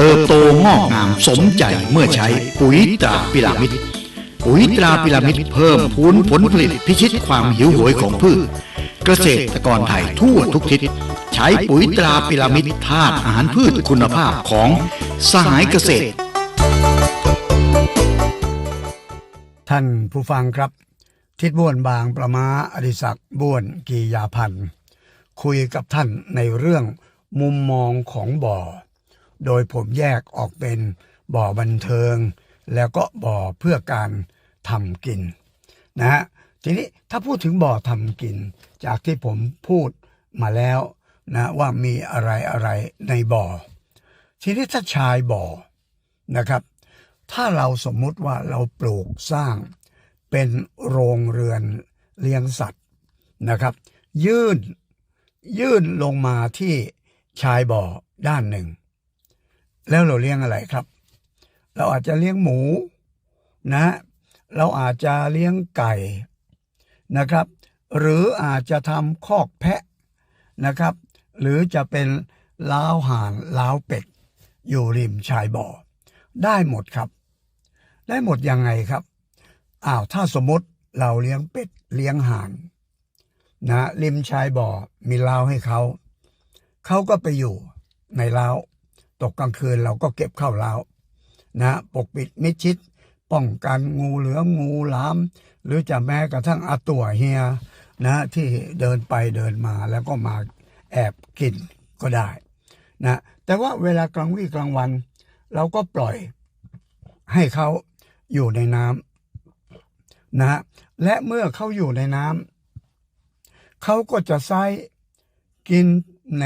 เติบโตงอกงามสมใจเมื่อใช้ปุ๋ยตราพิรามิดปุ๋ยตราพิรามิดเพิ่มพูนผลผลิตพิชิตความหิวโหยของพืช เกษตรกรไทยทั่วทุกทิศ ใช้ปุ๋ยตราพิรามิดธาตุอาหารพืชคุณภาพของสหายเกษตร ท่านผู้ฟังครับ ทิดบ้วนบางประมาอดิศักดิ์บ้วนกียาพันธ์คุยกับท่านในเรื่องมุมมองของบ่อ โดยผมแยกออกเป็นบ่อบันเทิง แล้วก็บ่อเพื่อการทำกินนะฮะทีนี้ถ้าพูดถึงบ่อทำกิน จากที่ผมพูดมาแล้วนะว่ามีอะไรอะไรในบ่อ ทีนี้ถ้าชายบ่อนะครับ ถ้าเราสมมุติว่าเราปลูกสร้างเป็นโรงเรือนเลี้ยงสัตว์นะครับ ยื่นยื่นลงมาที่ชายบ่อด้านหนึ่ง แล้วเราเลี้ยงอะไรครับ เราอาจจะเลี้ยงหมูนะ เราอาจจะเลี้ยงไก่นะครับ หรืออาจจะทำคอกแพะนะครับ หรือจะเป็นล้าวห่านล้าวเป็ด อยู่ริมชายบ่อ ได้หมดครับ ได้หมดยังไงครับอ้าวถ้าสมมติเราเลี้ยงเป็ดเลี้ยงห่านนะริมชายบ่อมีล้าให้เขา เขาก็ไปอยู่ในล้า ตกกลางคืนเราก็เก็บเข้าเล้านะปกปิดมิดชิด ป้องกันงูเหลือมงูหลาม หรือจะแม้กระทั่งอาตัวเฮียนะที่เดินไปเดินมาแล้วก็มาแอบกินก็ได้นะแต่ว่าเวลากลางวี่กลางวัน เราก็ปล่อยให้เขาอยู่ในน้ำนะและเมื่อเขาอยู่ในน้ำเขาก็จะไซกินแหน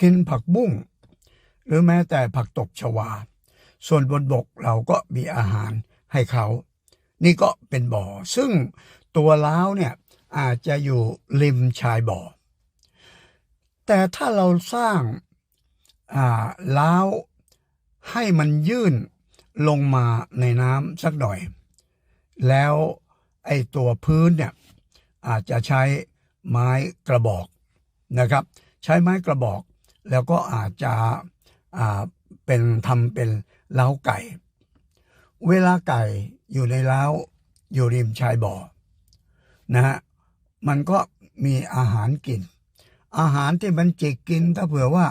กินผักบุ้ง หรือแม้แต่ผักตบชวา ส่วนบนบกเราก็มีอาหารให้เขา นี่ก็เป็นบ่อ ซึ่งตัวล้าวเนี่ยอาจจะอยู่ริมชายบ่อ แต่ถ้าเราสร้างาล้าวให้มันยื่นลงมาในน้ำสักหน่อย แล้วไอ้ตัวพื้นเนี่ยอาจจะใช้ไม้กระบอกนะครับ ใช้ไม้กระบอก แล้วก็อาจจะ เป็นทำเป็นเล้าไก่ เวลาไก่อยู่ในเล้าอยู่ริมชายบ่อนะฮะมันก็มีอาหารกิน อาหารที่มันจิกกินถ้าเผื่อว่า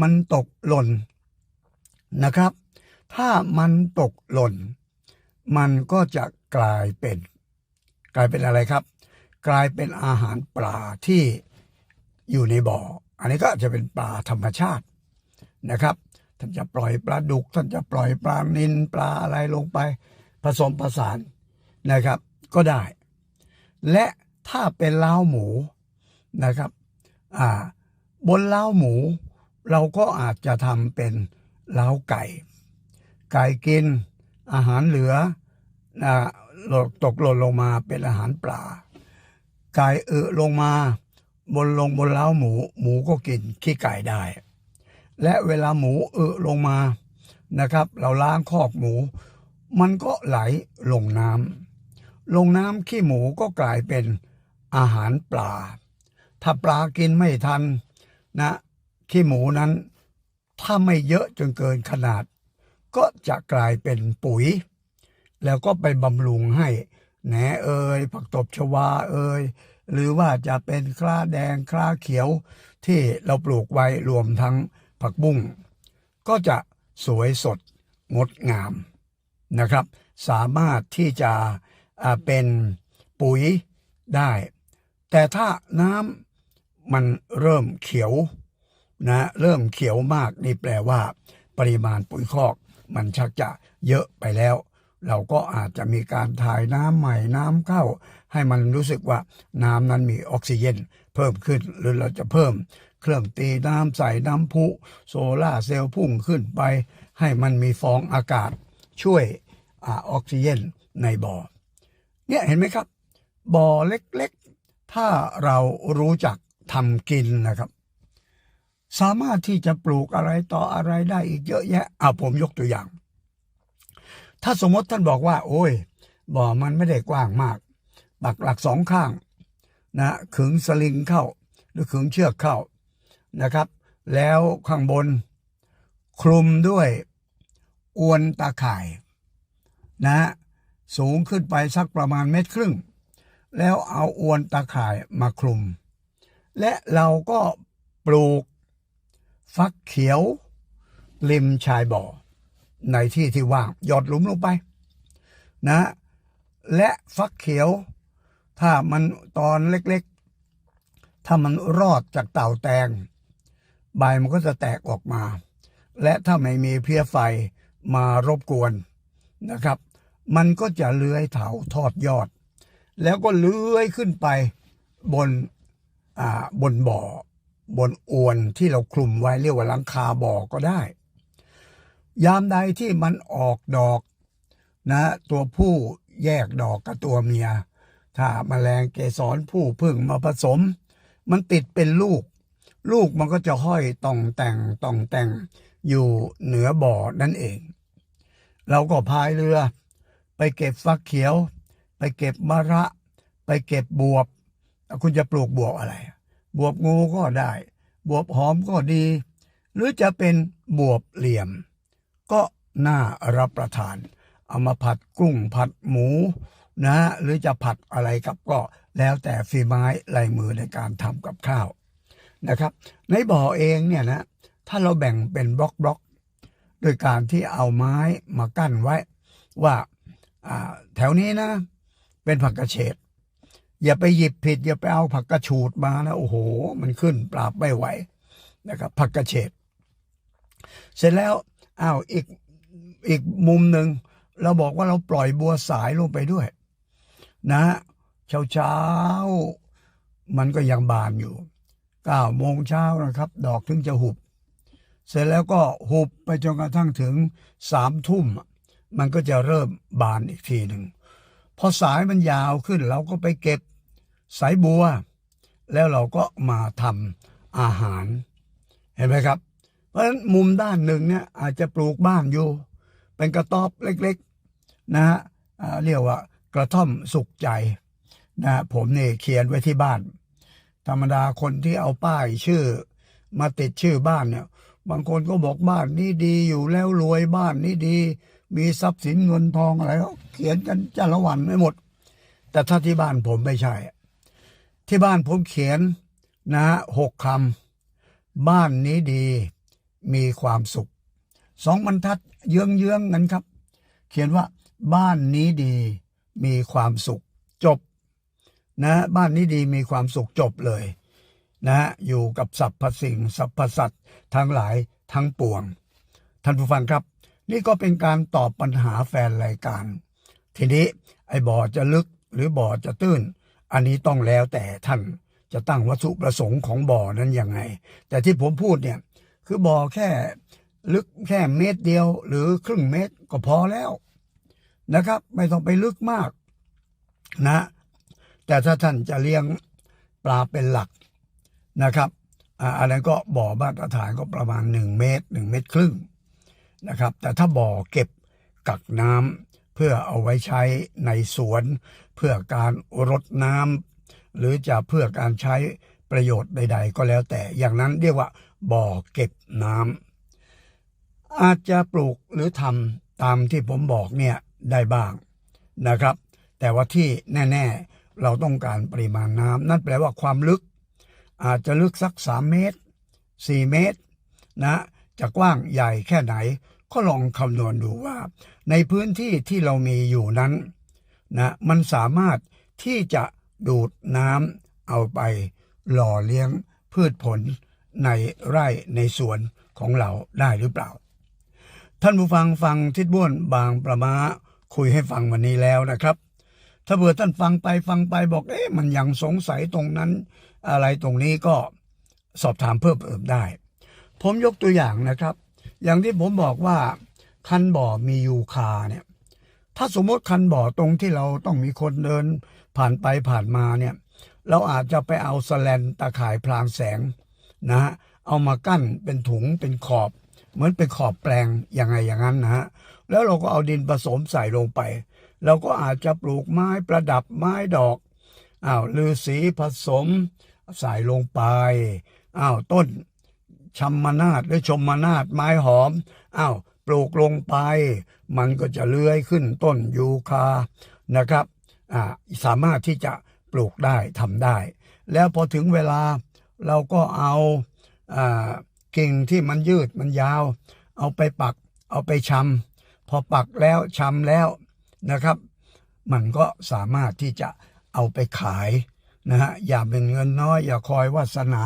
มันตกหล่นนะครับ ถ้ามันตกหล่น มันก็จะกลายเป็น กลายเป็นอะไรครับ กลายเป็นอาหารปลาที่อยู่ในบ่อ อันนี้ก็จะเป็นปลาธรรมชาติ นะครับ ท่านจะปล่อยปลาดุก ท่านจะปล่อยปลานินปลาอะไรลงไป ผสมผสานนะครับ ก็ได้ และถ้าเป็นล้าหมูนะครับอ่าบนล้าหมู เราก็อาจจะทำเป็นล้าไก่ ไก่กินอาหารเหลือนะตกหล่นลงมาเป็นอาหารปลาไก่เออลงมา บนลงบนเล้าหมู หมูก็กินขี้ไก่ได้ และเวลาหมูเออลงมานะครับ เราล้างคอกหมู มันก็ไหลลงน้ำลงน้ำขี้หมูก็กลายเป็นอาหารปลา ถ้าปลากินไม่ทันนะขี้หมูนั้น ถ้าไม่เยอะจนเกินขนาด ก็จะกลายเป็นปุ๋ย แล้วก็ไปบำรุงให้แหนเอ่ยผักตบชวาเอ่ยหรือว่าจะเป็นคล้าแดงคล้าเขียวที่เราปลูกไว้รวมทั้ง ผักบุ้งก็จะสวยสดงดงามนะครับ สามารถที่จะเป็นปุ๋ยได้ แต่ถ้าน้ำมันเริ่มเขียวนะเริ่มเขียวมากนี่แปลว่า ปริมาณปุ๋ยคอก มันชักจะเยอะไปแล้ว เราก็อาจจะมีการถ่ายน้ำใหม่น้ำเข้า ให้มันรู้สึกว่าน้ำนั้นมีออกซิเจนเพิ่มขึ้นหรือเราจะเพิ่ม เครื่องตีน้ำใส่น้ำพุโซล่าเซลล์พุ่งขึ้นไป ให้มันมีฟองอากาศช่วยอออกซิเจนในบ่อเนี่ยเห็นไหมครับ บ่อเล็กๆ ถ้าเรารู้จักทำกินนะครับ สามารถที่จะปลูกอะไรต่ออะไรได้อีกเยอะแยะเอาผมยกตัวอย่าง ถ้าสมมติท่านบอกว่า โอ้ย บ่อมันไม่ได้กว้างมากปักหลักสองข้างนะขึงสลิงเข้า หรือขึงเชือกเข้า นะครับ แล้วข้างบน คลุมด้วยอวนตาข่ายนะฮะสูงขึ้นไปสักประมาณเมตรครึ่ง แล้วเอาอวนตาข่ายมาคลุม และเราก็ปลูกฟักเขียว ริมชายบ่อ ในที่ที่ว่างหยอดหลุมลงไป นะ และฟักเขียว ถ้ามันตอนเล็กๆ ถ้ามันรอดจากเต่าแตง ใบมันก็จะแตกออกมา และถ้าไม่มีเพี้ยไฟมารบกวนนะครับ มันก็จะเลื้อยเถาทอดยอด แล้วก็เลื้อยขึ้นไปบนอ่าบนบ่อ บนอวนที่เราคลุมไว้เรียกว่าหลังคาบ่อก็ได้ ยามใดที่มันออกดอกนะตัวผู้แยกดอกกับตัวเมีย ถ้าแมลงเกสรผู้พึ่งมาผสม มันติดเป็นลูก ลูกมันก็จะห้อยต่องแต่งต่องแต่งอยู่เหนือบ่อนั่นเอง เราก็พายเรือ ไปเก็บฟักเขียว ไปเก็บมะระ ไปเก็บบวบ คุณจะปลูกบวบอะไร บวบงูก็ได้ บวบหอมก็ดี หรือจะเป็นบวบเหลี่ยม ก็น่ารับประทาน เอามาผัดกุ้งผัดหมูนะ หรือจะผัดอะไรกับก็แล้วแต่ฝีไม้ลายมือในการทำกับข้าว นะครับ ในบ่อเองเนี่ยนะถ้าเราแบ่งเป็นบล็อกบล็อกๆโดยการที่เอาไม้มากั้นไว้ ว่าแถวนี้นะ เป็นผักกระเฉดอย่าไปหยิบผิด อย่าไปเอาผักกระฉูดมานะโอ้โห มันขึ้นปราบไม่ไหวนะครับผักกระเฉดเสร็จแล้วอ้าวอีกอีกมุมหนึ่งเราบอกว่าเราปล่อยบัวสายลงไปด้วย นะเช้าเช้าๆมันก็ยังบานอยู่ เก้าโมงเช้านะครับ ดอกถึงจะหุบ เสร็จแล้วก็หุบไปจนกระทั่งถึงสามทุ่ม มันก็จะเริ่มบานอีกทีหนึ่งพอสายมันยาวขึ้นเราก็ไปเก็บสายบัว แล้วเราก็มาทำอาหาร เห็นไหมครับ เพราะฉะนั้นมุมด้านหนึ่งเนี่ยอาจจะปลูกบ้านอยู่ เป็นกระต๊อบเล็กๆนะฮะเรียกว่ากระท่อมสุขใจนะฮะผมนี่เขียนไว้ที่บ้าน ธรรมดาคนที่เอาป้ายชื่อ มาติดชื่อบ้านเนี่ย บางคนก็บอกบ้านนี้ดีอยู่แล้วรวยบ้านนี้ดี มีทรัพย์สินเงินทองอะไรก็เขียนกันจ้าละวันไม่หมด แต่ถ้าที่บ้านผมไม่ใช่ ที่บ้านผมเขียนนะหกคำบ้านนี้ดีมีความสุขสองบรรทัดเยื้องเยื้องๆกันครับ เขียนว่า บ้านนี้ดีมีความสุข จบ นะบ้านนี้ดีมีความสุขจบเลยนะฮะอยู่กับสรรพสิ่งสรรพสัตว์ทั้งหลายทั้งปวง ท่านผู้ฟังครับ นี่ก็เป็นการตอบปัญหาแฟนรายการ ทีนี้ไอ้บ่อจะลึกหรือบ่อจะตื้น อันนี้ต้องแล้วแต่ท่านจะตั้งวัตถุประสงค์ของบ่อนั้นยังไง แต่ที่ผมพูดเนี่ยคือบ่อแค่ลึกแค่เมตรเดียว หรือครึ่งเมตรก็พอแล้วนะครับ ไม่ต้องไปลึกมากนะ แต่ถ้าท่านจะเลี้ยงปลาเป็นหลักนะครับอันนั้นก็บ่อมาตรฐานก็ประมาณ 1 เมตร 1 เมตรครึ่งนะครับ แต่ถ้าบ่อเก็บกักน้ำเพื่อเอาไว้ใช้ในสวน เพื่อการรดน้ำหรือจะเพื่อการใช้ประโยชน์ใด ๆ ก็แล้วแต่อย่างนั้นเรียกว่าบ่อเก็บน้ำอาจจะปลูกหรือทำตามที่ผมบอกเนี่ยได้บ้างนะครับ แต่ว่าที่แน่ ๆ เราต้องการปริมาณน้ำนั่นแปลว่าความลึก อาจจะลึกสัก 3 เมตร 4 เมตรนะจะกว้างใหญ่แค่ไหน ก็ลองคำนวณดูว่า ในพื้นที่ที่เรามีอยู่นั้นนะมันสามารถที่จะดูดน้ำเอาไปหล่อเลี้ยงพืชผลในไร่ในสวนของเราได้หรือเปล่า ท่านผู้ฟังฟังทิดบ้วนบางประมาคุยให้ฟังวันนี้แล้วนะครับ ถ้าเผื่อท่านฟังไปฟังไปบอกเอ๊ะมันยังสงสัยตรงนั้น อะไรตรงนี้ก็สอบถามเพิ่มเติมได้ ผมยกตัวอย่างนะครับ อย่างที่ผมบอกว่าคันบ่อมียูคาเนี่ยถ้าสมมติคันบ่อตรงที่เราต้องมีคนเดินผ่านไปผ่านมาเนี่ยเราอาจจะไปเอาสแลนตาข่ายพรางแสงนะฮะเอามากั้นเป็นถุงเป็นขอบ เหมือนเป็นขอบแปลงยังไงอย่างนั้นนะฮะแล้วเราก็เอาดินผสมใส่ลงไป เราก็อาจจะปลูกไม้ประดับไม้ดอกอ้าวลือสีผสมใส่ลงไปอ้าวต้นชัมมนาดหรือชมมนาดไม้หอมอ้าวปลูกลงไป มันก็จะเลื้อยขึ้นต้นยูคานะครับอ่าสามารถที่จะปลูกได้ทำได้ แล้วพอถึงเวลาเราก็เอาอ่ากิ่งที่มันยืดมันยาว เอาไปปักเอาไปชำพอปักแล้วชำแล้ว นะครับ มันก็สามารถที่จะเอาไปขายนะฮะอย่าเป็นเงินน้อย อย่าคอยวาสนา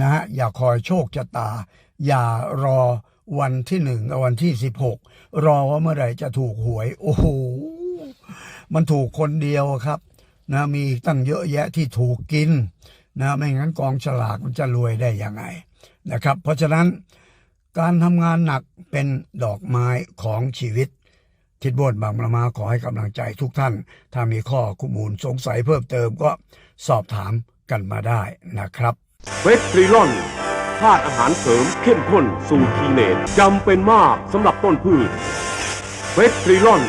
นะฮะอย่าคอยโชคชะตา อย่ารอวันที่หนึ่งกับวันที่สิบหกรอว่าเมื่อไหร่จะถูกหวย โอ้โหมันถูกคนเดียวครับนะมีตั้งเยอะแยะที่ถูกกินนะไม่งั้นกองฉลากมันจะรวยได้ยังไงนะครับ เพราะฉะนั้นการทำงานหนักเป็นดอกไม้ของชีวิต ทิดบนบางประมาขอให้กำลังใจทุกท่าน ถ้ามีข้อข้อมูลสงสัยเพิ่มเติมก็สอบถามกันมาได้นะครับเวสตรีลอนธาตุอาหารเสริมเข้มข้นสูตรทีเนตจำเป็นมากสำหรับต้นพืชเวสตรีลอน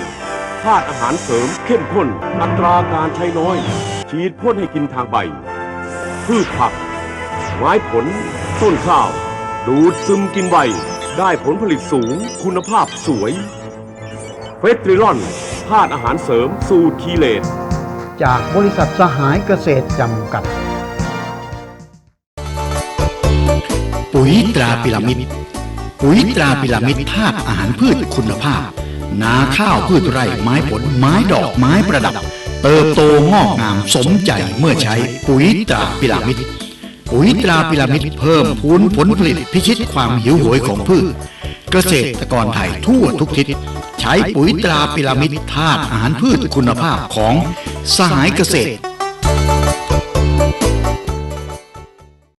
ธาตุอาหารเสริมเข้มข้น อัตราการใช้น้อย ฉีดพ่นให้กินทางใบ พืชผัก ไม้ผล ต้นข้าว ดูดซึมกินใบ ได้ผลผลิตสูง คุณภาพสวย เวสตรีลอนธาตุอาหารเสริมสูตรคีเลตจากบริษัทสหายเกษตรจำกัด ปุ๋ยตราพิรามิดปุ๋ยตราพิรามิดธาตุอาหารพืชคุณภาพ นาข้าวพืชไร่ไม้ผลไม้ดอกไม้ประดับ เติบโตงอกงามสมใจเมื่อใช้ปุ๋ยตราพิรามิดปุ๋ยตราพิรามิดเพิ่มพูนผลผลิตพิชิตความหิวโหยของพืช เกษตรกรไทยทั่วทุกทิศ ใช้ปุ๋ยตราพิรามิดธาตุอาหารพืชคุณภาพของสหายเกษตร